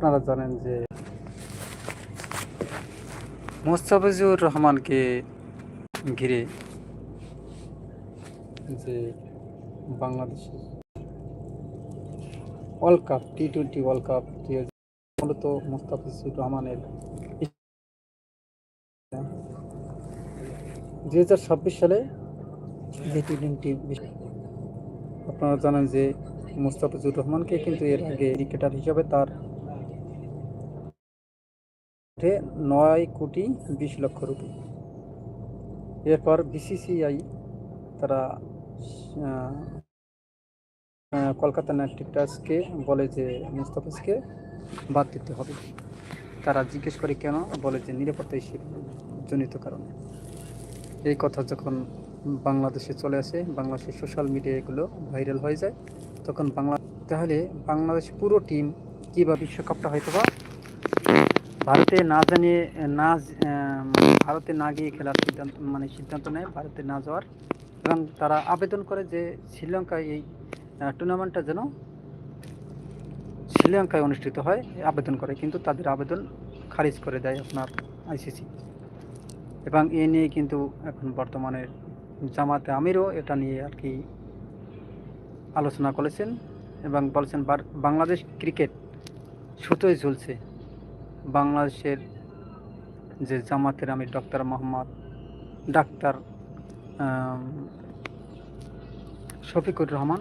আপনারা জানেন যে মোস্তাফিজুর রহমানকে ঘিরে যে বাংলাদেশের world cup T twenty world cup মূলত মোস্তাফিজুর রহমানের দুই হাজার ছাব্বিশ সালে যে টি টোয়েন্টি আপনারা জানেন যে মোস্তাফিজুর রহমানকে কিন্তু এর আগে ক্রিকেটার হিসাবে তার উঠে নয় কোটি বিশ লক্ষ রুপি। এরপর বিসিসিআই তারা কলকাতা নাইট রাইডার্সকে বলে যে মুস্তাফিজকে বাদ দিতে হবে। তারা জিজ্ঞেস করে কেন? বলে যে নিরাপত্তা জনিত কারণে। এই কথা যখন বাংলাদেশে চলে আসে, বাংলাদেশের সোশ্যাল মিডিয়া এগুলো ভাইরাল হয়ে যায়, তখন বাংলা তাহলে বাংলাদেশ পুরো টিম কীভাবে বিশ্বকাপটা হয়তো বা ভারতে না জানিয়ে না ভারতে না গিয়ে খেলার সিদ্ধান্ত মানে সিদ্ধান্ত নেয়, ভারতে না যাওয়ার। এবং তারা আবেদন করে যে শ্রীলঙ্কায় এই টুর্নামেন্টটা যেন শ্রীলঙ্কায় অনুষ্ঠিত হয় আবেদন করে। কিন্তু তাদের আবেদন খারিজ করে দেয় আপনার আইসিসি। এবং এ নিয়ে কিন্তু এখন বর্তমানে জামাতে আমিরও এটা নিয়ে আর কি আলোচনা করেছেন এবং বলছেন বাংলাদেশ ক্রিকেট সুতোয় ঝুলছে। বাংলাদেশের যে জামাতের আমির ডক্টর মোহাম্মদ, ডাক্তার শফিকুর রহমান,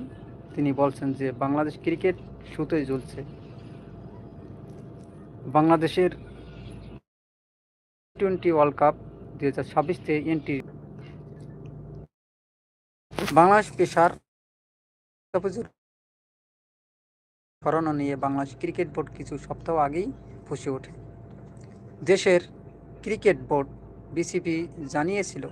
তিনি বলছেন যে বাংলাদেশ ক্রিকেট সুতোয় ঝুলছে বাংলাদেশের টোয়েন্টি ওয়ার্ল্ড কাপ দুই হাজার ছাব্বিশতে এন্ট্রি বাংলাদেশ পেশার মুস্তাফিজুর নিয়ে বাংলাদেশ ক্রিকেট বোর্ড কিছু সপ্তাহ আগেই ফুসে ওঠে। দেশের ক্রিকেট বোর্ড, বিসিবি, জানিয়েছিল,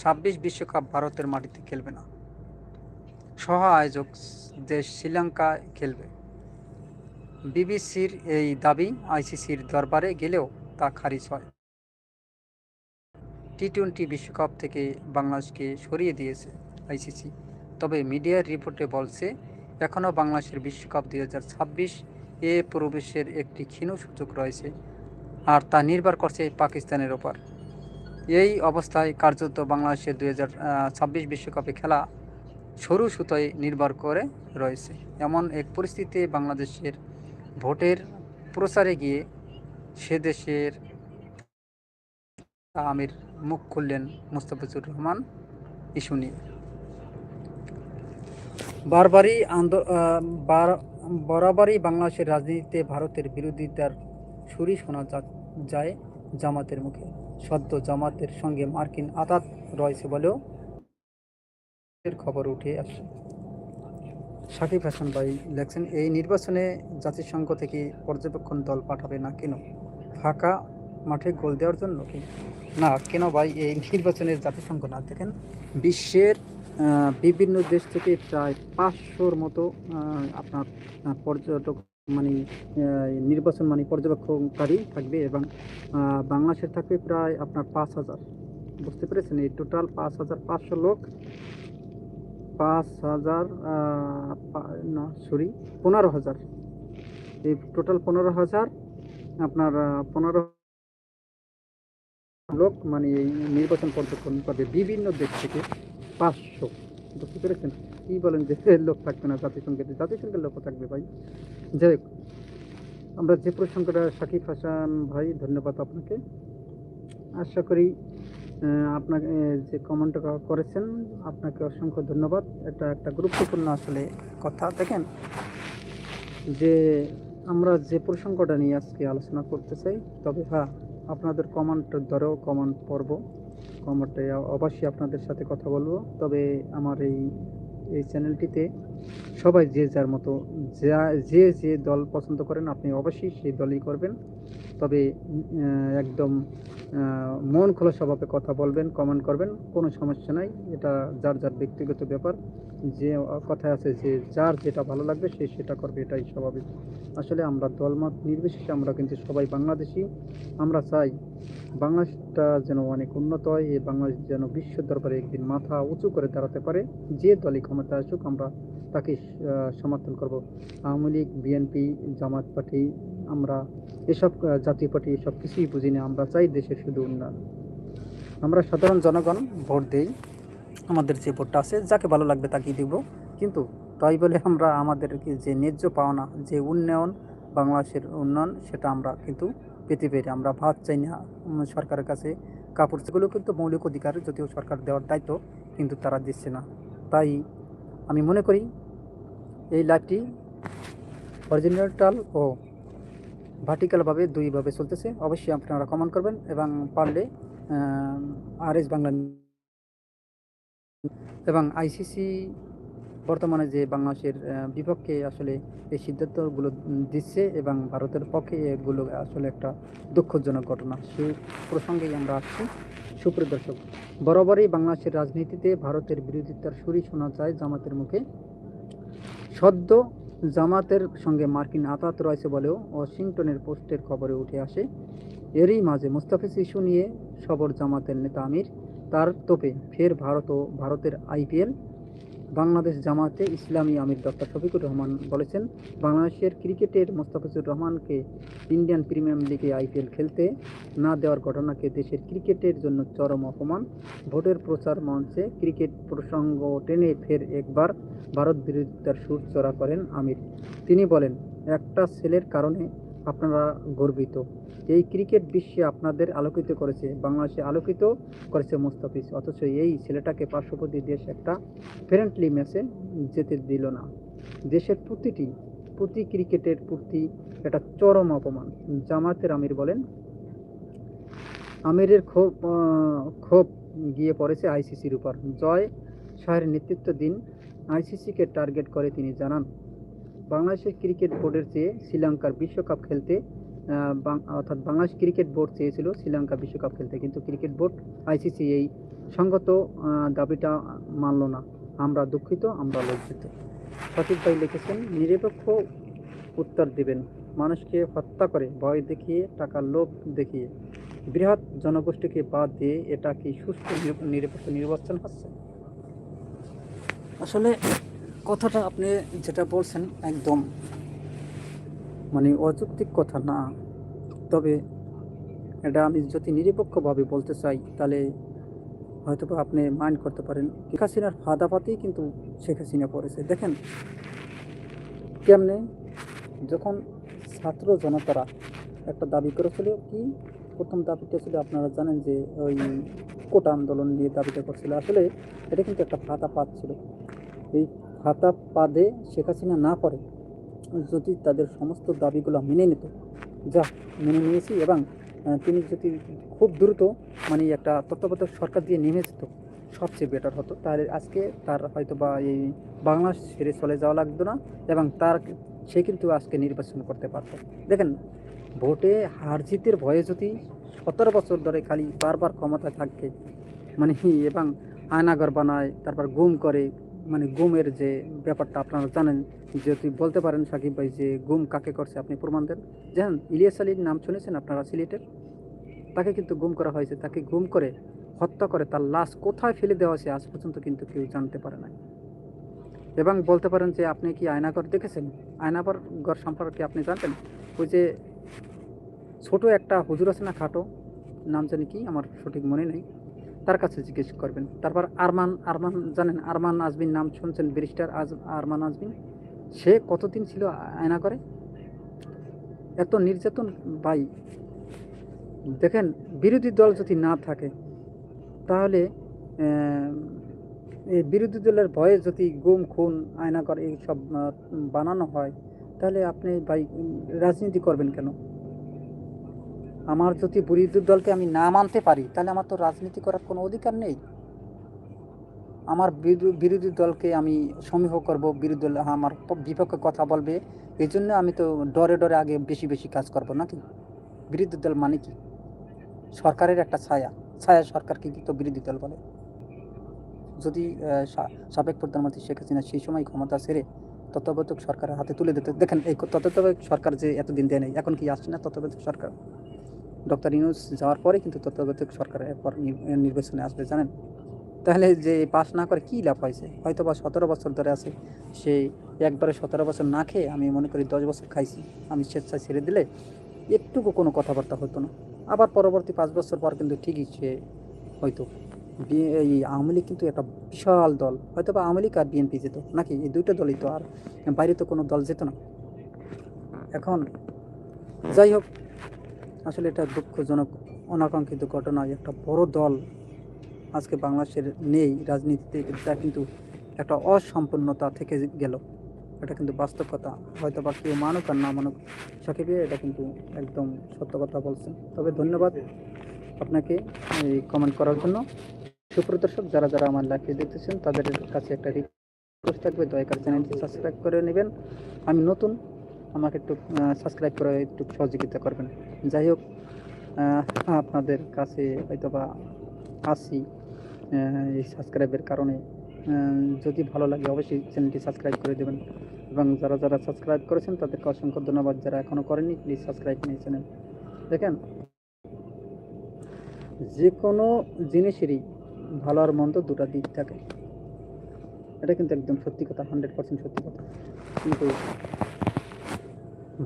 ছাব্বিশ বিশ্বকাপ ভারতের মাটিতে খেলবে না। সহ আয়োজক দেশ শ্রীলঙ্কা খেলবে। বিবিসির এই দাবি আইসিসির দরবারে গেলেও তা খারিজ হয়। টি টোয়েন্টি বিশ্বকাপ থেকে বাংলাদেশকে সরিয়ে দিয়েছে আইসিসি। তবে মিডিয়ার রিপোর্টে বলছে এখনও বাংলাদেশের বিশ্বকাপ দুই হাজার ছাব্বিশ এ প্রবেশের একটি ক্ষীণ সুযোগ রয়েছে, আর তা নির্ভর করছে পাকিস্তানের ওপর। এই অবস্থায় কার্যত বাংলাদেশের দুই হাজার ছাব্বিশ বিশ্বকাপে খেলা সরু সুতোয় নির্ভর করে রয়েছে। এমন এক পরিস্থিতিতে বাংলাদেশের ভোটের প্রচারে গিয়ে সে দেশের আমির মুখ খুললেন মুস্তাফিজুর রহমান, ইস্যু নিয়ে। বারবারই বরাবরই বাংলাদেশের রাজনীতিতে ভারতের বিরোধিতার সুরই শোনা যায় জামাতের মুখে। সদ্য জামাতের সঙ্গে মার্কিন আতাত রয়েছে বলেও খবর উঠে আসছে। সাকিব হাসান ভাই লেখছেন, এই নির্বাচনে জাতিসংঘ থেকে পর্যবেক্ষণ দল পাঠাবে না কেন? ফাঁকা মাঠে গোল দেওয়ার জন্য কি? না, কেন ভাই এই নির্বাচনের জাতিসংঘ না দেখেন? বিশ্বের বিভিন্ন দেশ থেকে প্রায় পাঁচশোর মতো আপনার পর্যটক মানে নির্বাচন মানে পর্যবেক্ষণকারী থাকবে এবং বাংলাদেশের থাকবে প্রায় আপনার পাঁচ হাজার। বুঝতে পেরেছেন? এই টোটাল পাঁচ হাজার পাঁচশো লোক, পাঁচ হাজার না সরি পনেরো হাজার। এই টোটাল পনেরো হাজার, আপনার পনেরো লোক মানে এই নির্বাচন পর্যবেক্ষণ করবে বিভিন্ন দেশ থেকে। পাঁচশো। বুঝতে পেরেছেন কি বলেন যে লোক থাকবে না জাতিসংঘের? জাতিসংঘের লোক থাকবে ভাই। যাই হোক, আমরা যে প্রসঙ্গটা সাকিব হাসান ভাই, ধন্যবাদ আপনাকে। আশা করি আপনাকে যে কমেন্টটা করেছেন, আপনাকে অসংখ্য ধন্যবাদ। এটা একটা গুরুত্বপূর্ণ আসলে কথা, দেখেন যে আমরা যে প্রসঙ্গটা নিয়ে আজকে আলোচনা করতে চাই, তবে হ্যাঁ আপনাদের কমেন্টের ধরেও কমেন্ট পড়ব। কমেন্টে অবশ্যই আপনাদের সাথে কথা বলব। তবে আমার এই এই চ্যানেলটিতে সবাই যে যার মতো, যা, যে যে দল পছন্দ করেন আপনি অবশ্যই সেই দলই করবেন। তবে একদম মন খোলা স্বভাবে কথা বলবেন কমেন্ট করবেন, কোনো সমস্যা নাই। এটা যার যার ব্যক্তিগত ব্যাপার। যে কথায় আছে যে যার যেটা ভালো লাগবে সে সেটা করবে, এটাই স্বাভাবিক। আসলে আমরা দলমত নির্বিশেষে আমরা কিন্তু সবাই বাংলাদেশি। আমরা চাই বাংলাদেশটা যেন অনেক উন্নত হয়, এই বাংলাদেশ যেন বিশ্ব দরবারে একদিন মাথা উঁচু করে দাঁড়াতে পারে। যে দলই ক্ষমতা আসুক, আমরা তাকে সমর্থন করব। আওয়ামী লীগ, বিএনপি, জামাত পার্টি, আমরা এসব জাতীয় পার্টি, এসব কিছুই বুঝি না আমরা চাই দেশের শুধু উন্নয়ন। আমরা সাধারণ জনগণ, ভোট দেই। আমাদের যে ভোটটা আছে, যাকে ভালো লাগবে তাকেই দিব। কিন্তু তাই বলে আমরা আমাদেরকে যে ন্যায্য পাওনা, যে উন্নয়ন, বাংলাদেশের উন্নয়ন, সেটা আমরা কিন্তু পেতে পেরে আমরা ভাত চাই না। সরকারের কাছে কাপড় সেগুলো কিন্তু মৌলিক অধিকার, যদিও সরকার দেওয়ার দায়িত্ব, কিন্তু তারা দিচ্ছে না। তাই আমি মনে করি এই লাইভটি অরিজিনাল ও ভার্টিক্যালভাবে দুইভাবে চলতেছে। অবশ্যই আপনারা কমেন্ট করবেন এবং পারলে আর এস বাংলা এবং আইসিসি বর্তমানে যে বাংলাদেশের বিপক্ষে আসলে এই সিদ্ধান্তগুলো দিচ্ছে এবং ভারতের পক্ষে এগুলো আসলে একটা দুঃখজনক ঘটনা। সেই প্রসঙ্গেই আমরা আসছি। সুপ্রিয় দর্শক, বরাবরই বাংলাদেশের রাজনীতিতে ভারতের বিরোধিতার সুরই শোনা যায় জামাতের মুখে। সদ্য জামাতের সঙ্গে মার্কিন আতাত রয়েছে বলেও ওয়াশিংটনের পোস্টের খবরে উঠে আসে। এরই মাঝে মুস্তাফিজ ইস্যু নিয়ে সবর জামাতের নেতা আমির তার তোপে ফের ভারত ও ভারতের আইপিএল। বাংলাদেশ জামাতে ইসলামী আমির ডক্টর শফিকুর রহমান বলেছেন, বাংলাদেশের ক্রিকেটের মোস্তাফিজুর রহমানকে ইন্ডিয়ান প্রিমিয়ার লিগে আইপিএল খেলতে না দেওয়ার ঘটনাকে দেশের ক্রিকেটের জন্য চরম অপমান। ভোটের প্রচার মঞ্চে ক্রিকেট প্রসঙ্গ টেনে ফের একবার ভারত বিরোধিতার সুর চড়া করেন আমির। তিনি বলেন, একটা ছেলের কারণে আপনারা গর্বিত। এই ক্রিকেট বিশ্বে আপনাদের আলোকিত করেছে, বাংলাদেশে আলোকিত করেছে মোস্তাফিজ। অথচ এই ছেলেটাকে পার্শ্ববর্তী দেশ একটা ফ্রেন্ডলি ম্যাচে যেতে দিল না। দেশের প্রতিটি, প্রতি ক্রিকেটের প্রতি একটা চরম অপমান। জামাতের আমির বলেন, আমিরের ক্ষোভ ক্ষোভ গিয়ে পড়েছে আইসিসির উপর। জয় শাহের নেতৃত্ব দিন আইসিসিকে টার্গেট করে তিনি জানান, বাংলাদেশের ক্রিকেট বোর্ডের চেয়ে শ্রীলঙ্কার বিশ্বকাপ খেলতে অর্থাৎ বাংলাদেশ ক্রিকেট বোর্ড চেয়েছিল শ্রীলঙ্কা বিশ্বকাপ খেলতে, কিন্তু ক্রিকেট বোর্ড আইসিসি এই সঙ্গত দাবিটা মানল না। আমরা দুঃখিত, আমরা লজ্জিত। সঠিক ভাই লিখেছেন, নিরপেক্ষ উত্তর দিবেন। মানুষকে হত্যা করে, ভয় দেখিয়ে, টাকার লোভ দেখিয়ে। বৃহৎ জনগোষ্ঠীকে বাদ দিয়ে এটা কি সুস্থ নিরপ- নিরপেক্ষ নির্বাচন হচ্ছে? আসলে কথাটা আপনি যেটা বলছেন একদম। মানে অযৌক্তিক কথা না। তবে এটা আমি যদি নিরপেক্ষভাবে বলতে চাই, তাহলে হয়তো আপনি মাইন্ড করতে পারেন। শেখ হাসিনার ফাদাফাতেই কিন্তু শেখ হাসিনা পড়েছে দেখেন কেমনে যখন ছাত্র জনতারা একটা দাবি করেছিল, কি প্রথম দাবিটা ছিল আপনারা জানেন যে ওই কোটা আন্দোলন নিয়ে দাবিটা করছিল। আসলে এটা কিন্তু একটা ফাতা পাত ছিল। এই ফাতা পাদে শেখ হাসিনা না করে যদি তাদের সমস্ত দাবিগুলো মেনে নিত, যা মেনে নিয়েছি এবং তিনি যদি খুব দ্রুত মানে একটা তত্ত্বাবধায়ক সরকার দিয়ে নেমে যেত, সবচেয়ে বেটার হতো। তাহলে আজকে তার হয়তো বা এই বাংলা ছেড়ে চলে যাওয়া লাগতো না এবং তার সে কিন্তু আজকে নির্বাচন করতে পারতো। দেখেন, ভোটে হার জিতের ভয়ে যদি সতেরো বছর ধরে খালি বারবার ক্ষমতা থাকে মানে এবং আয়নাগর বানায়, তারপর গুম করে মানে গুমের যে ব্যাপারটা আপনারা জানেন, যদি বলতে পারেন সাকিব ভাই যে গুম কাকে করছে, আপনি প্রমাণ দেন। জানেন ইলিয়াস আলীর নাম শুনেছেন আপনারা সিলেটের? তাকে কিন্তু গুম করা হয়েছে। তাকে গুম করে হত্যা করে তার লাশ কোথায় ফেলে দেওয়া হয়েছে, আজ পর্যন্ত কিন্তু কেউ জানতে পারে না এবং বলতে পারেন যে আপনি কি আয়নাগর দেখেছেন? আয়নাগর ঘর সম্পর্কে আপনি জানতেন? ওই যে ছোট একটা হুজুর আছে না খাটো? নাম জানি কি? আমার সঠিক মনে নেই। তার কাছে জিজ্ঞেস করবেন। তারপর আরমান আরমান জানেন, আরমান আজমিন নাম শুনছেন, ব্যারিস্টার আজ, আরমান আজমিন সে কতদিন ছিল আয়না করে এত নির্যাতন ভাই। দেখেন, বিরোধী দল যদি না থাকে, তাহলে এই বিরোধী দলের ভয়ে যদি গুম, খুন, আয়না করে এইসব বানানো হয়, তাহলে আপনি ভাই রাজনীতি করবেন কেন? আমার যদি বিরোধী দলকে আমি না মানতে পারি, তাহলে আমার তো রাজনীতি করার কোনো অধিকার নেই। আমার বিরো- বিরোধী দলকে আমি সমীহ করব, বিরোধী দল আমার বিপক্ষে কথা বলবে এই জন্য আমি তো ডরে ডরে আগে বেশি বেশি কাজ করব, নাকি? বিরোধী দল মানে কি? সরকারের একটা ছায়া। ছায়া সরকারকে কিন্তু বিরোধী দল বলে? যদি সাবেক প্রধানমন্ত্রী শেখ হাসিনা সেই সময় ক্ষমতা ছেড়ে তত্ত্বাবধায়ক সরকারের হাতে তুলে দিতে, দেখেন এই তত্ত্বাবধায়ক সরকার যে এতদিন দেয় নাই, এখন কি আসছে না তত্ত্বাবধায়ক সরকার? ডক্টর ইউনুস যাওয়ার পরে কিন্তু তত্ত্বাবধায়ক সরকার এরপর নির্বাচনে আসবে, জানেন? তাহলে যে পাস না করে কী লাভ হয়েছে? হয়তো বা সতেরো বছর ধরে আছে, সে একবারে সতেরো বছর না খেয়ে আমি মনে করি দশ বছর খাইছি, আমি স্বেচ্ছায় ছেড়ে দিলে একটুকু কোনো কথাবার্তা হতো না। আবার পরবর্তী পাঁচ বছর পর কিন্তু ঠিকই সে হয়তো এই আওয়ামী লীগ কিন্তু একটা বিশাল দল হয়তো বা আওয়ামী লীগ আর বিএনপি যেত, নাকি এই দুইটা দলই তো আর বাইরে তো কোনো দল যেত না। এখন যাই হোক আসলে এটা দুঃখজনক, অনাকাঙ্ক্ষিত ঘটনা একটা বড় দল আজকে বাংলাদেশের নেই রাজনীতিতে, এটা কিন্তু একটা অসম্পূর্ণতা থেকে গেল। এটা কিন্তু বাস্তব কথা। হয়তো বা কেউ মানুক আর না মানুক, সাকিবে এটা কিন্তু একদম সত্য কথা বলছেন। তবে ধন্যবাদ আপনাকে এই কমেন্ট করার জন্য। সুপ্রদর্শক যারা যারা আমার লাইফে দেখতেছেন, তাদের কাছে একটা রিকোয়েস্ট থাকবে। দয়া করে চ্যানেলটি সাবস্ক্রাইব করে নেবেন। আমি নতুন আমাকে একটু সাবস্ক্রাইব করে একটু সহযোগিতা করবেন। যাই হোক আপনাদের কাছে হয়তো বা আসি এই সাবস্ক্রাইবের কারণে। যদি ভালো লাগে অবশ্যই চ্যানেলটি সাবস্ক্রাইব করে দেবেন। এবং যারা যারা সাবস্ক্রাইব করেছেন, তাদেরকে অসংখ্য ধন্যবাদ। যারা এখনও করেনি প্লিজ সাবস্ক্রাইব নিয়ে চ্যানেল দেখেন যে কোনো জিনিসেরই ভালো আর মন্দ দুটো দিক থাকে। এটা কিন্তু একদম সত্যি কথা হান্ড্রেড পার্সেন্ট সত্যি কথা। কিন্তু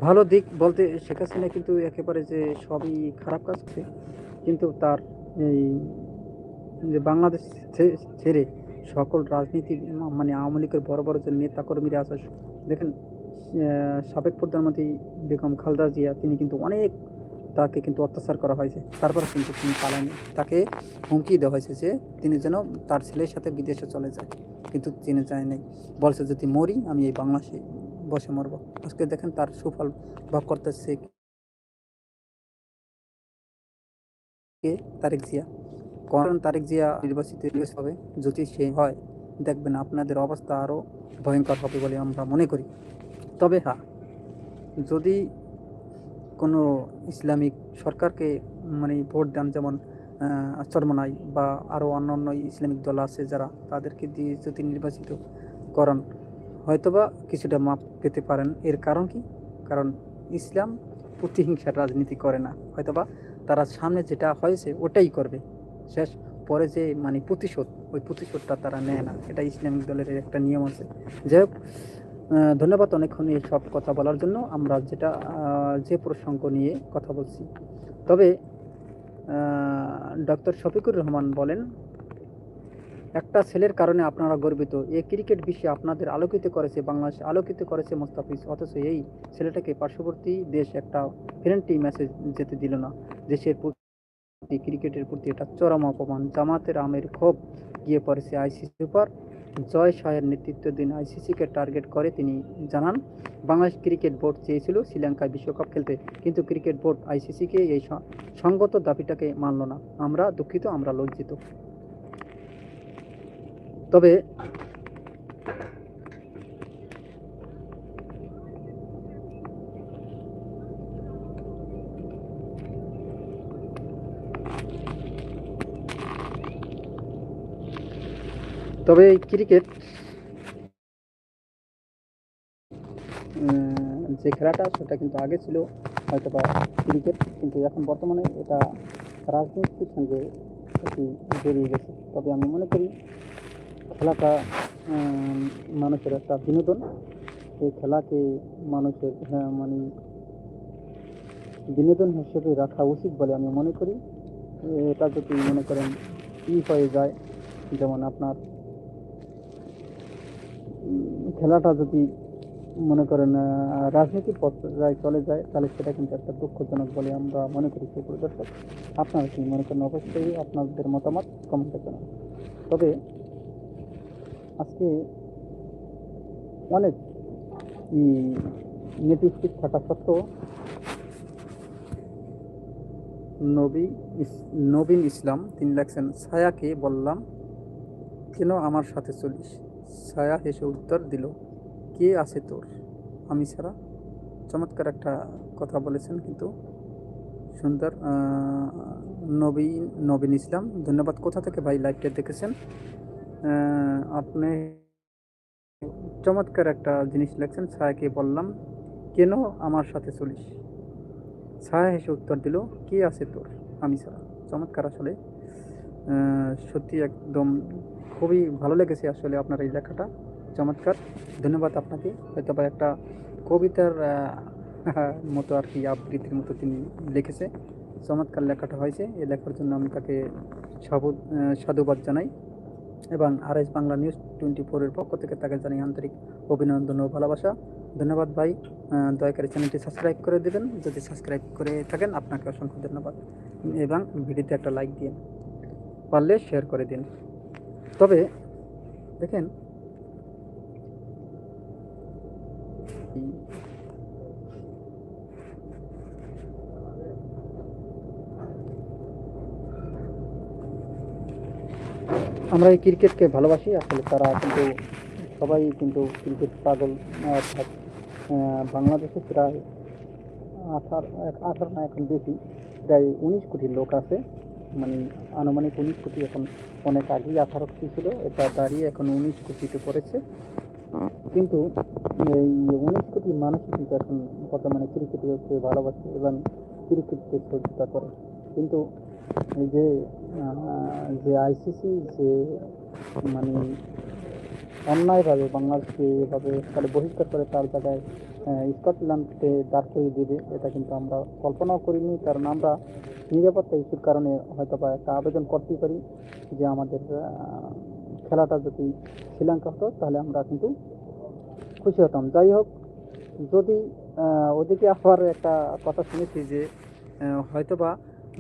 ভালো দিক বলতে শেখ হাসিনা কিন্তু একেবারে যে সবই খারাপ কাজ করছে, কিন্তু তার এই যে বাংলাদেশ ছেড়ে সকল রাজনীতি মানে আওয়ামী লীগের বড় বড় যে নেতাকর্মীরা আছে, দেখেন সাবেক প্রধানমন্ত্রী বেগম খালদা জিয়া, তিনি কিন্তু অনেক তাকে কিন্তু অত্যাচার করা হয়েছে। তারপর কিন্তু তিনি পালায়নি। তাকে হুমকি দেওয়া হয়েছে যে তিনি যেন তার ছেলের সাথে বিদেশে চলে যায়। কিন্তু তিনি যায় নাই। বলছে যদি মরি, আমি এই বাংলাদেশে বসে মরব। আজকে দেখেন তার সুফল ভোগ করতেছে কে? তারেক জিয়া। কারণ তারেক জিয়া নির্বাচিত হবে যদি সে হয়, দেখবেন আপনাদের অবস্থা আরও ভয়ঙ্কর হবে বলে আমরা মনে করি। তবে হ্যাঁ যদি কোনো ইসলামিক সরকারকে মানে ভোট দেন যেমন চরমনাই বা আরও অন্যান্য ইসলামিক দল আছে যারা তাদেরকে দিয়ে যদি নির্বাচিত করান হয়তোবা কিছুটা মাপ পেতে পারেন। এর কারণ কি? কারণ ইসলাম প্রতিহিংসার রাজনীতি করে না। হয়তোবা তারা সামনে যেটা হয়েছে ওটাই করবে। শেষ, পরে যে মানে প্রতিশোধ, ওই প্রতিশোধটা তারা নেয় না। এটা ইসলামিক দলের একটা নিয়ম আছে। যাই হোক ধন্যবাদ অনেকক্ষণ এই সব কথা বলার জন্য। আমরা যেটা যে প্রসঙ্গ নিয়ে কথা বলছি। তবে ডক্টর শফিকুর রহমান বলেন একটা ছেলের কারণে আপনারা গর্বিত। এই ক্রিকেট বিশ্বে আপনাদের আলোকিত করেছে বাংলাদেশ, আলোকিত করেছে মোস্তাফিজ। অথচ এই ছেলেটাকে পার্শ্ববর্তী দেশ একটা ফ্রেন্ডলি মেসেজ যেতে দিল না। দেশের প্রতি, ক্রিকেটের প্রতি এটা চরম অপমান। জামাতের আমের ক্ষোভ গিয়ে পড়েছে আইসিসি সুপার। জয় শাহের নেতৃত্বাধীন আইসিসিকে টার্গেট করে তিনি জানান, বাংলাদেশ ক্রিকেট বোর্ড চেয়েছিল শ্রীলঙ্কায় বিশ্বকাপ খেলতে, কিন্তু ক্রিকেট বোর্ড আইসিসিকে এই সঙ্গত দাবিটাকে মানল না। আমরা দুঃখিত, আমরা লজ্জিত। তবে তবে এই ক্রিকেট যে খেলাটা সেটা কিন্তু আগে ছিল হয়তো বা ক্রিকেট, কিন্তু এখন বর্তমানে এটা রাজনীতির সঙ্গে একটি জড়িয়ে গেছে। তবে আমি মনে করি খেলাটা মানুষের একটা বিনোদন। এই খেলাকে মানুষের হ্যাঁ, মানে বিনোদন হিসেবে রাখা উচিত বলে আমি মনে করি। এটা যদি মনে করেন ই হয়ে যায় যেমন আপনার খেলাটা যদি মনে করেন রাজনীতির পর্যায়ে চলে যায় তাহলে সেটা কিন্তু একটা দুঃখজনক বলে আমরা মনে করি সুপ্রিয় দর্শক। আপনারা কি মনে করেন? অবশ্যই আপনাদের মতামত কমেন্টে জানান। তবে আজকে অনেক নেটিভ থাকা সত্ত্বেও নবী নবীন ইসলাম, তিনি লেখছেন ছায়াকে বললাম, কেন আমার সাথে চলিস? ছায়া হেসে উত্তর দিল, কে আছে তোর? আমি ছাড়া? চমৎকার একটা কথা বলেছেন, কিন্তু সুন্দর নবীন নবীন ইসলাম, ধন্যবাদ। কোথা থেকে ভাই লাইভটা দেখেছেন? আপনি চমৎকার একটা জিনিস লেখছেন, ছায়াকে বললাম, কেন আমার সাথে চলিস? ছায়া হেসে উত্তর দিল, কে আছে তোর? আমি ছাড়া। চমৎকার আসলে। সত্যি একদম খুবই ভালো লেগেছে আসলে আপনার এই লেখাটা। চমৎকার। ধন্যবাদ আপনাকে। হয়তো বা একটা কবিতার মতো আর কি আবৃত্তির মতো তিনি লিখেছে। চমৎকার লেখাটা হয়েছে। এই লেখার জন্য আমি তাকে সাধুবাদ জানাই। এবং R S Bangla news twenty ফোরের পক্ষ থেকে তাকে জানাই আন্তরিক অভিনন্দন ও ভালোবাসা। ধন্যবাদ ভাই। দয়া করে চ্যানেলটি সাবস্ক্রাইব করে দেবেন। যদি সাবস্ক্রাইব করে থাকেন, আপনাকে অসংখ্য ধন্যবাদ। এবং ভিডিওতে একটা লাইক দিন। পারলে শেয়ার করে দিন। তবে, দেখেন আমরা এই ক্রিকেটকে ভালোবাসি, আসলে তারা কিন্তু সবাই কিন্তু ক্রিকেট পাগল। বাংলাদেশে প্রায় আঠারো আঠারো না, এখন বেশি, প্রায় উনিশ কোটি লোক আছে। মানে আনুমানিক উনিশ কোটি এখন অনেক আগেই আঠারো কোটি ছিল, এটা দাঁড়িয়ে এখন উনিশ কোটিতে পড়েছে। কিন্তু এই উনিশ কোটি মানুষই কিন্তু এখন বর্তমানে ক্রিকেটকে ভালোবাসে এবং ক্রিকেটকে শ্রদ্ধা করে। কিন্তু যে যে আইসিসি যে মানে অন্যায়ভাবে বাংলাদেশকে এভাবে তাহলে বহিষ্কার করে তার জায়গায় স্কটল্যান্ডকে দাঁড় করিয়ে দেবে, এটা কিন্তু আমরা কল্পনাও করিনি। কারণ আমরা নিরাপত্তা ইস্যুর কারণে হয়তো বা একটা আবেদন করতেই পারি যে আমাদের খেলাটা যদি শ্রীলঙ্কা হতো, তাহলে আমরা কিন্তু খুশি হতাম। যাই হোক, যদি ওদিকে আবার একটা কথা শুনেছি যে হয়তোবা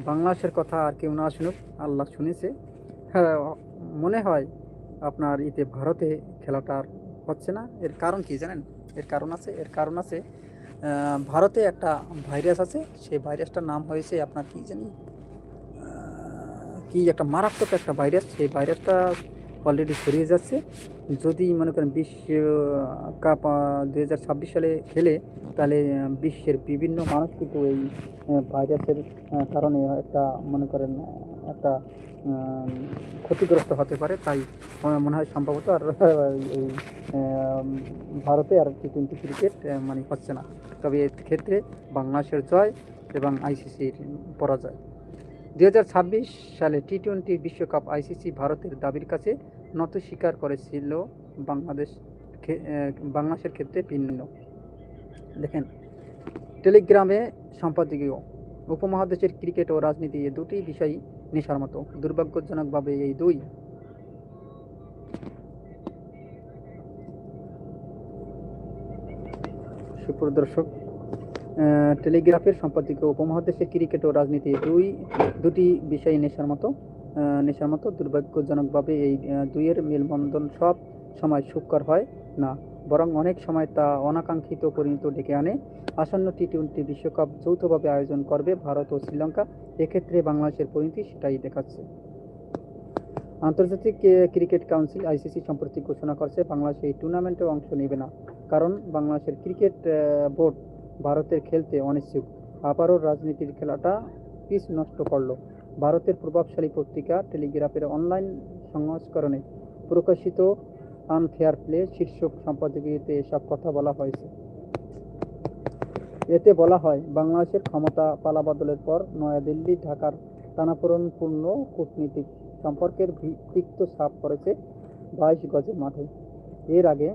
বাংলাদেশের কথা আর কেউ না শুনুক, আল্লাহ শুনেছে। হ্যাঁ মনে হয় আপনার ইতে ভারতে খেলাটা হচ্ছে না। এর কারণ কি জানেন? এর কারণ আছে, এর কারণ আছে ভারতে একটা ভাইরাস আছে। সেই ভাইরাসটার নাম হয়েছে আপনার কি জানি কি একটা মারাত্মক একটা ভাইরাস। সেই ভাইরাসটা অলরেডি ছড়িয়ে যাচ্ছে। যদি মনে করেন বিশ্ব কাপ দু হাজার ছাব্বিশ সালে খেলে, তাহলে বিশ্বের বিভিন্ন মানুষ কিন্তু এই ভাইরাসের কারণে একটা মনে করেন একটা ক্ষতিগ্রস্ত হতে পারে। তাই মনে হয় সম্ভবত আর এই ভারতে আর টি টোয়েন্টি ক্রিকেট মানে হচ্ছে না। তবে এর ক্ষেত্রে বাংলাদেশের জয় এবং আইসিসির পরাজয়। দু হাজার ছাব্বিশ সালে টি টোয়েন্টি বিশ্বকাপ আইসিসি ভারতের দাবির কাছে নত স্বীকার করেছিল বাংলাদেশ বাংলাদেশের ক্ষেত্রে ভিন্ন। দেখেন, টেলিগ্রামে সম্পাদকীয় উপমহাদেশের ক্রিকেট ও রাজনীতি এই দুটি বিষয় নেশার মতো। দুর্ভাগ্যজনকভাবে এই দুই সুপ্রদর্শক টেলিগ্রাফের সম্পাদকীয় উপমহাদেশের ক্রিকেট ও রাজনীতি দুই, দুটি বিষয় নেশার মতো নেশার মতো দুর্ভাগ্যজনকভাবে এই দুইয়ের মেলবন্ধন সব সময় সুখকর হয় না, বরং অনেক সময় তা অনাকাঙ্ক্ষিত পরিণত ডেকে আনে। আসন্ন টি টোয়েন্টি বিশ্বকাপ যৌথভাবে আয়োজন করবে ভারত ও শ্রীলঙ্কা। এক্ষেত্রে বাংলাদেশের পরিণতি সেটাই দেখাচ্ছে। আন্তর্জাতিক ক্রিকেট কাউন্সিল, আইসিসি সম্প্রতি ঘোষণা করছে, বাংলাদেশ এই টুর্নামেন্টে অংশ নেবে না, কারণ বাংলাদেশের ক্রিকেট বোর্ড ভারতের খেলতে অনিচ্ছুক। আবারও রাজনীতির খেলাটা পিচ নষ্ট করল। ভারতের প্রভাবশালী পত্রিকা টেলিগ্রাফের অনলাইন সংস্করণে প্রকাশিত আনফেয়ার প্লে শীর্ষক সম্পাদকীয়তে এসব কথা বলা হয়েছে। এতে বলা হয়, বাংলাদেশের ক্ষমতা পালাবদলের পর নয়াদিল্লি, ঢাকার টানাপোড়েনপূর্ণ কূটনীতিক সম্পর্কের তিক্ত ছাপ পড়েছে বাইশ গজের মাঠে। এর আগে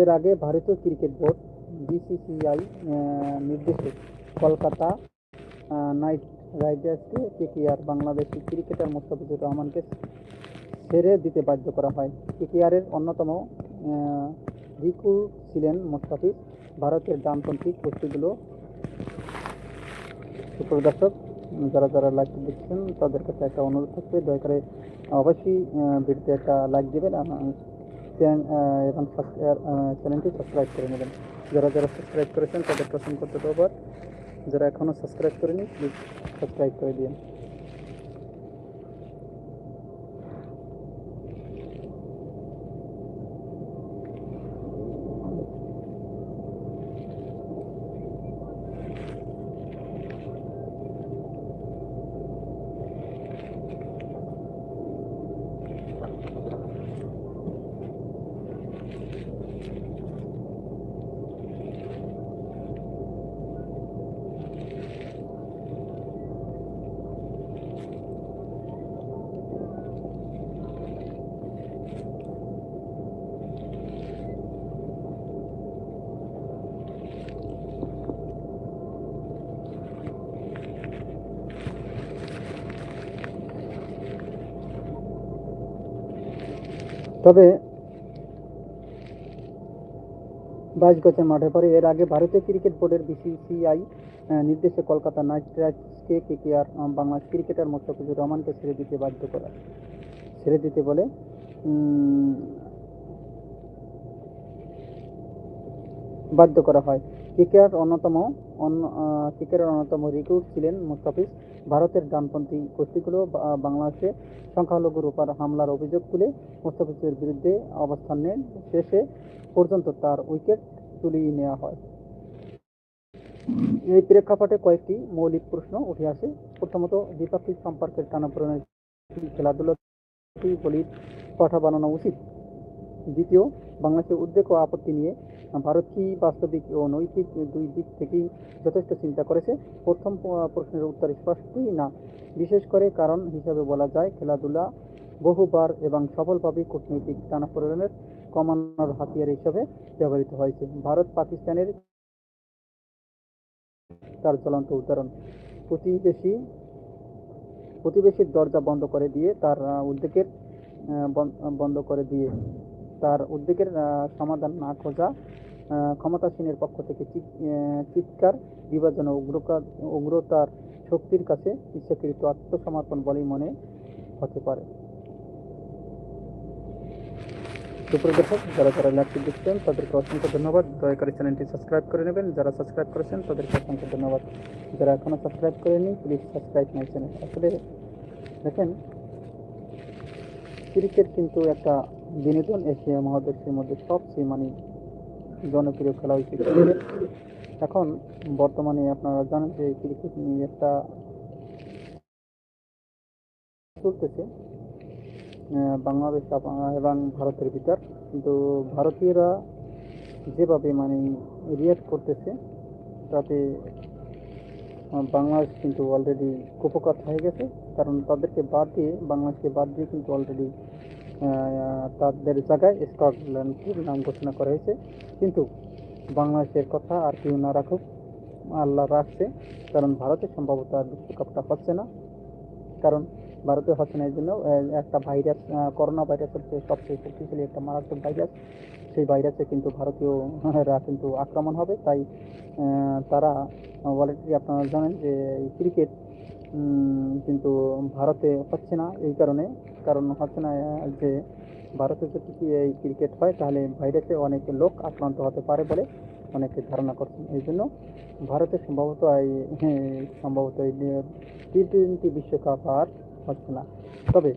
এর আগে ভারতীয় ক্রিকেট বোর্ড, বিসিসিআই নির্দেশে কলকাতা নাইট রাইডার্সকে কেকেআর বাংলাদেশি ক্রিকেটার মোস্তাফিজুর রহমানকে ছেড়ে দিতে বাধ্য করা হয়। কেকেআরের অন্যতম রিকু ছিলেন মোস্তাফিজ। ভারতের ডানপন্থী গোষ্ঠীগুলো সুপ্রদর্শক, যারা যারা লাইক দিচ্ছেন, তাদের কাছে একটা অনুরোধ থাকবে। দয়া করে অবশ্যই ভিডিওতে একটা লাইক দেবেন এবং চ্যানেলটি সাবস্ক্রাইব করে নেবেন। যারা যারা সাবস্ক্রাইব করেছেন তাদেরকে অসংখ্য ধন্যবাদ যারা এখনও সাবস্ক্রাইব করেনি প্লিজ সাবস্ক্রাইব করে দিন তবে বাইশ গজের মাঠে পরে এর আগে ভারতীয় ক্রিকেট বোর্ডের বিসিসিআই নির্দেশে কলকাতা নাইট রাইডার্সকে কেকেআর বাংলাদেশ ক্রিকেটার মোস্তাফিজুর রহমানকে ছেড়ে দিতে বাধ্য করা। ছেড়ে দিতে বলে বাধ্য করা হয়। কেকেআর অন্যতম, অন্য কেকেআর অন্যতম রিক্রুট ছিলেন মুস্তাফিজ ভারতের ডানপন্থী গোষ্ঠীগুলো বাংলাদেশে সংখ্যালঘুর উপর হামলার অভিযোগ তুলে মুস্তাফিজের বিরুদ্ধে অবস্থান নেন। শেষে পর্যন্ত তার উইকেট তুলিয়ে নেওয়া হয়। এই প্রেক্ষাপটে কয়েকটি মৌলিক প্রশ্ন উঠে আসে। প্রথমত, দ্বিপাক্ষিক সম্পর্কের টানাপোড়েনের খেলাধুলাটি বলির পাঠা বানানো উচিত। দ্বিতীয়, বাংলাদেশের উদ্বেগ ও আপত্তি নিয়ে ভারত কি বাস্তবিক ও নৈতিক দুই দিক থেকেই যথেষ্ট চিন্তা করেছে। প্রথম প্রশ্নের উত্তর স্পষ্টই না। বিশেষ করে কারণ হিসাবে বলা যায়, খেলাধুলা বহুবার এবং সফলভাবে কূটনৈতিক টানাপোড়েনের কমানোর হাতিয়ার হিসেবে ব্যবহৃত হয়েছে। ভারত পাকিস্তানের তার জ্বলন্ত উদাহরণ। প্রতিবেশী, প্রতিবেশীর দরজা বন্ধ করে দিয়ে তার উদ্বেগের বন্ধ করে দিয়ে তার উদ্বেগের সমাধান না খোঁজা ক্ষমতাসীনের পক্ষ থেকে চিৎ- চিৎকার, বিভাজন উগ্রতার শক্তির কাছে ইচ্ছাকৃত আত্মসমর্পণ বলেই মনে হতে পারে। সুপ্রিয় দর্শক, যারা যারা লাইভটি দেখছেন, তাদেরকে অসংখ্য ধন্যবাদ। দয়া করে চ্যানেলটি সাবস্ক্রাইব করে নেবেন। যারা সাবস্ক্রাইব করেছেন, তাদেরকে অসংখ্য ধন্যবাদ। যারা এখনও সাবস্ক্রাইব করেনি প্লিজ সাবস্ক্রাইব মাই চ্যানেল আসলে দেখেন, ক্রিকেট কিন্তু একটা বিনোদন এশিয়া মহাদেশের মধ্যে সবচেয়ে মানে জনপ্রিয় খেলা হয়েছে এখন বর্তমানে আপনারা জানেন যে ক্রিকেট নিয়ে একটা চলতেছে। বাংলাদেশ এবং ভারতের ভিতর। কিন্তু ভারতীয়রা যেভাবে মানে রিয়াক্ট করতেছে, তাতে বাংলাদেশ কিন্তু অলরেডি কুপকাত হয়ে গেছে। কারণ তাদেরকে বাদ দিয়ে, বাংলাদেশকে বাদ দিয়ে কিন্তু অলরেডি তাদের জায়গায় স্কটল্যান্ডের নাম ঘোষণা করা হয়েছে। কিন্তু বাংলাদেশের কথা আর কেউ না রাখুক, আল্লাহ রাখছে, কারণ ভারতে সম্ভবত আর বিশ্বকাপটা হচ্ছে না। কারণ ভারতে হচ্ছে না, এই জন্য একটা ভাইরাস করোনা ভাইরাস হচ্ছে সবচেয়ে শক্তিশালী একটা মারাত্মক ভাইরাস। সেই ভাইরাসে কিন্তু ভারতীয়রা কিন্তু আক্রমণ হবে। তাই তারা অলরেডি আপনারা জানেন যে ক্রিকেট কিন্তু ভারতে হচ্ছে না। এই কারণে কারণ হচ্ছে না যে ভারতে যদি এই ক্রিকেট হয় তাহলে ভাইরাসে অনেক লোক আক্রান্ত হতে পারে বলে অনেকে ধারণা করছেন। এই জন্য ভারতে সম্ভবত এই হ্যাঁ, সম্ভবত এই টি টোয়েন্টি বিশ্বকাপ আর হচ্ছে না। তবে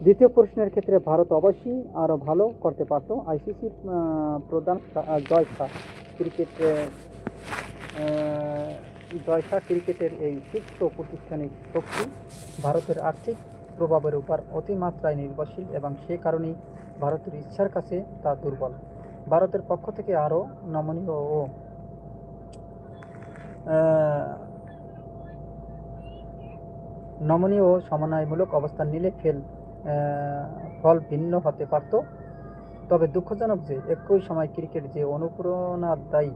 দ্বিতীয় প্রশ্নের ক্ষেত্রে ভারত অবশ্যই আরও ভালো করতে পারত। আইসিসির প্রধান শা- আহ, জয় শাহ ক্রিকেট জয় ক্রিকেটের এই শীর্ষ প্রাতিষ্ঠানিক শক্তি ভারতের আর্থিক প্রভাবের উপর অতিমাত্রায় নির্ভরশীল এবং সে কারণেই ভারতের ইচ্ছার কাছে তা দুর্বল। ভারতের পক্ষ থেকে আরও নমনীয় ও নমনীয় ও সমন্বয়মূলক অবস্থান নিলে ফেল ফল ভিন্ন হতে পারত। তবে দুঃখজনক যে একই সময় ক্রিকেট যে অনুপ্রেরণাদায়ী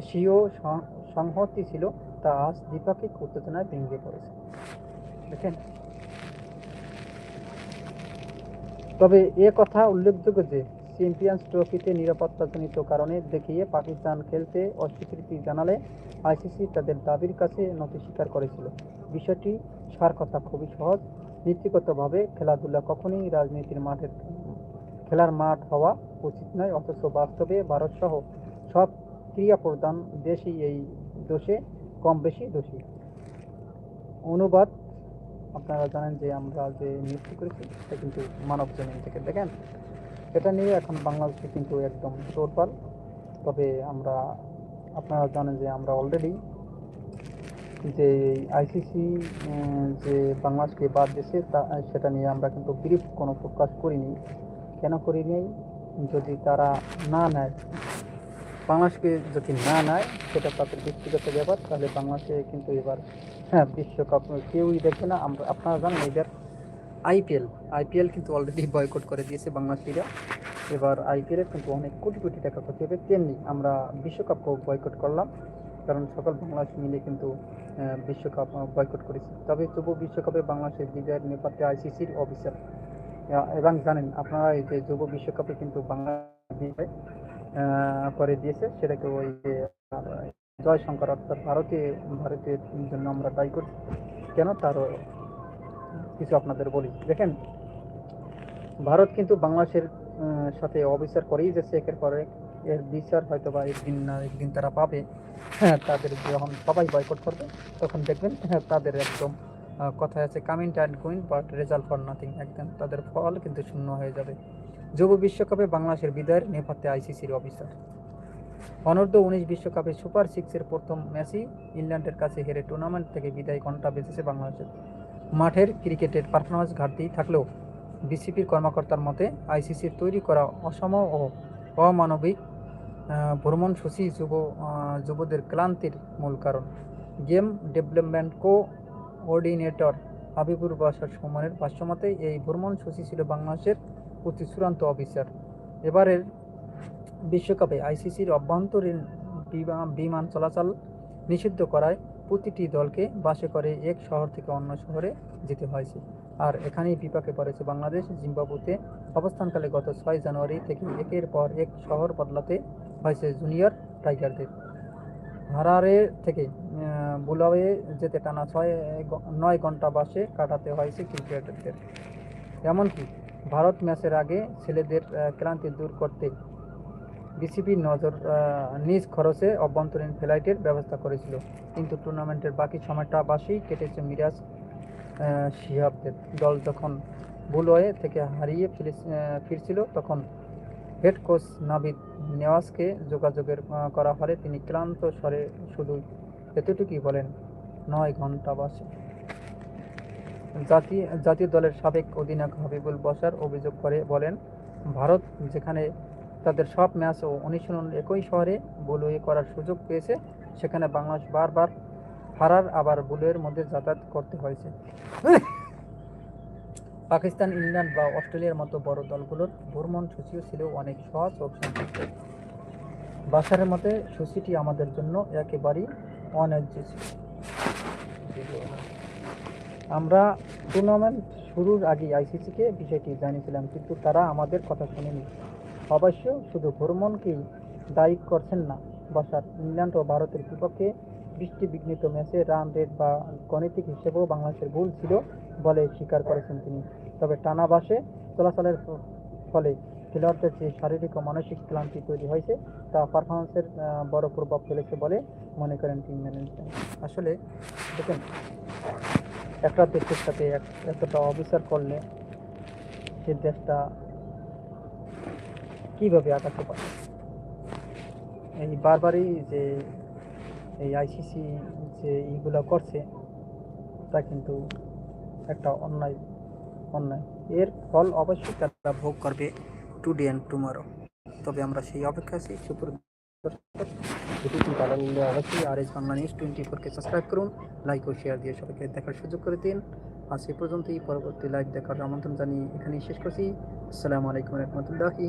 এশীয় সংহতি ছিল, তা আজ দ্বিপাক্ষিক উত্তেজনায় ভেঙে পড়েছে। দেখেন। তবে এ কথা উল্লেখযোগ্য যে, চ্যাম্পিয়ন্স ট্রফিতে নিরাপত্তাজনিত কারণে দেখিয়ে পাকিস্তান খেলতে অস্বীকৃতি জানালে আইসিসি তাদের দাবির কাছে নথি স্বীকার করেছিল। বিষয়টি সার কথা খুবই সহজ। নীতিগতভাবে খেলাধুলা কখনোই রাজনীতির মাঠের খেলার মাঠ হওয়া উচিত নয়, অথচ বাস্তবে ভারত সহ সব ক্রিয়া প্রধান দেশই এই দোষে কম বেশি দোষী। অনুবাদ আপনারা জানেন যে আমরা যে নিউজটি করেছি সেটা কিন্তু মানব জমিন থেকে দেখেন। এটা নিয়ে এখন বাংলাদেশে কিন্তু একদম তোরপাল তবে আমরা, আপনারা জানেন যে আমরা অলরেডি যে আইসিসি যে বাংলাদেশকে বাদ দিয়েছে, তা, সেটা নিয়ে আমরা কিন্তু ব্রিফ কোনো প্রকাশ করিনি। কেন করিনি? যদি তারা না নেয়, বাংলাদেশকে যদি না নেয়, সেটা তাদের ব্যক্তিগত ব্যাপার। তাহলে বাংলাদেশে কিন্তু এবার হ্যাঁ বিশ্বকাপ কেউই দেখবে না। আমরা আপনারা জানেন এবার আইপিএল আইপিএল কিন্তু অলরেডি বয়কট করে দিয়েছে বাংলাদেশিরা। এবার আইপিএলের কিন্তু অনেক কোটি কোটি টাকা ক্ষতি হবে। তেমনি আমরা বিশ্বকাপও বয়কট করলাম কারণ সকল বাংলাদেশ মিলে কিন্তু বিশ্বকাপ বয়কট করেছি। তবে তবু বিশ্বকাপে বাংলাদেশের বিজয়ের নেপথ্যে আইসিসির অফিসার এবং জানেন আপনারা এই যে যুব বিশ্বকাপে কিন্তু বাংলা বিজয়, করে দিয়েছে। সেটাকে ওই যে জয় শঙ্কর অর্থাৎ ভারতীয় ভারতের জন্য আমরা দায়ী করছি। কেন? তারও কিছু আপনাদের বলি। দেখেন, ভারত কিন্তু বাংলাদেশের সাথে অবিচার করেই যাচ্ছে, একের পর এর বিচার হয়তো বা একদিন না একদিন তারা পাবে। হ্যাঁ তাদের যখন সবাই বয়কট করবে, তখন দেখবেন হ্যাঁ তাদের একদম কথায় আছে coming and going but result for nothing একদম, তাদের ফল কিন্তু শূন্য হয়ে যাবে। যুব বিশ্বকাপে বাংলাদেশের বিদায়ের নেপথ্যে আইসিসির অফিসার অনূর্ধ্ব উনিশ বিশ্বকাপে সুপার সিক্সের প্রথম ম্যাচই ইংল্যান্ডের কাছে হেরে টুর্নামেন্ট থেকে বিদায় ঘণ্টা বেঁচেছে বাংলাদেশের। মাঠের ক্রিকেটের পারফরমেন্স ঘাটতি থাকলেও বিসিপির কর্মকর্তার মতে আইসিসির তৈরি করা অসম ও অমানবিক ভ্রমণসূচি যুব যুবদের ক্লান্তির মূল কারণ। Game development coordinator Habibur Basar সুমনের ভাষ্যমতে এই ভ্রমণসূচি ছিল বাংলাদেশের প্রতি চূড়ান্ত অফিসার এবারের বিশ্বকাপে আইসিসির অভ্যন্তরীণ বিমা- বিমান চলাচল নিষিদ্ধ করায় প্রতিটি দলকে বাসে করে এক শহর থেকে অন্য শহরে যেতে হয়েছে। আর এখানেই বিপাকে পড়েছে বাংলাদেশ। জিম্বাবুতে অবস্থানকালে গত ছয় জানুয়ারি থেকে একের পর এক শহর বদলাতে হয়েছে জুনিয়র টাইগারদের। হারারে থেকে বুলাওয়ে যেতে টানা ছয় নয় ঘণ্টা বাসে কাটাতে হয়েছে ক্রিকেটারদের। এমনকি ভারত ম্যাচের আগে ছেলেদের ক্লান্তি দূর করতে বিসিবি নজর নিজ খরচে অভ্যন্তরীণ ফ্লাইটের ব্যবস্থা করেছিল। কিন্তু টুর্নামেন্টের বাকি সময়টা বাসেই কেটেছে মিরাজ শিহাবদের। দল যখন বুলওয়ে থেকে হারিয়ে ফিরে- ফিরছিল, তখন হেড কোচ নাবিদ নেওয়াজকে যোগাযোগের করা হলে তিনি ক্লান্ত স্বরে শুধু এতটুকুই বলেন, নয় ঘণ্টা বাসে। জাতীয় জাতীয় দলের সাবেক অধিনায়ক হাবিবুল বসার অভিযোগ করে বলেন, ভারত যেখানে তাদের সব ম্যাচ ও অনুশীলন একই শহরে বুলুয়ে করার সুযোগ পেয়েছে। সেখানে বাংলাদেশ বারবার হারার, আবার বুলুয়ের মধ্যে যাতায়াত করতে হয়েছে। পাকিস্তান, ইংল্যান্ড বা অস্ট্রেলিয়ার মতো বড় দলগুলোর ভ্রমণ সূচিও ছিল অনেক সহজ ও বাসারের মতে, সূচিটি আমাদের জন্য একেবারেই অন্যায্য ছিল আমরা টুর্নামেন্ট শুরুর আগে আইসিসিকে বিষয়টি জানিয়েছিলাম, কিন্তু তারা আমাদের কথা শুনেনি। অবশ্য শুধু ভ্রমণকেই দায়ী করছেন না। বাসার ইংল্যান্ড ও ভারতের বিপক্ষে বৃষ্টি বিঘ্নিত ম্যাচে রান রেট বা গণিতিক হিসেবেও বাংলাদেশের ভুল ছিল বলে স্বীকার করেছেন তিনি। তবে টানা বাসে চলাচলের ফলে খেলোয়াড়দের যে শারীরিক ও মানসিক ক্লান্তি তৈরি হয়েছে, তা পারফরমেন্সের বড় প্রভাব ফেলেছে বলে মনে করেন টিম ম্যানেজমেন্ট আসলে দেখেন একটা দেশের সাথে এতটা অবিচার করলে সে দেশটা কীভাবে আগাতে পারে? এই বারবারই যে এই আইসিসি যে ইগুলো করছে, তা কিন্তু একটা অন্যায় অন্যায়। এর ফল অবশ্যই তারা ভোগ করবে টুডে অ্যান্ড টুমারো তবে আমরা সেই অপেক্ষা আছি। সুপুর ভিডিওটি ভালো লাগলে অবশ্যই আর এস বাংলা নিউজ টোয়েন্টি ফোরকে সাবস্ক্রাইব করুন লাইক ও শেয়ার দিয়ে সবাইকে দেখার সুযোগ করে দিন। আজ এ পর্যন্তই, পরবর্তী লাইভ দেখার আমন্ত্রণ জানিয়ে এখানেই শেষ করছি। আসসালামু আলাইকুম রহমতুল্লাহি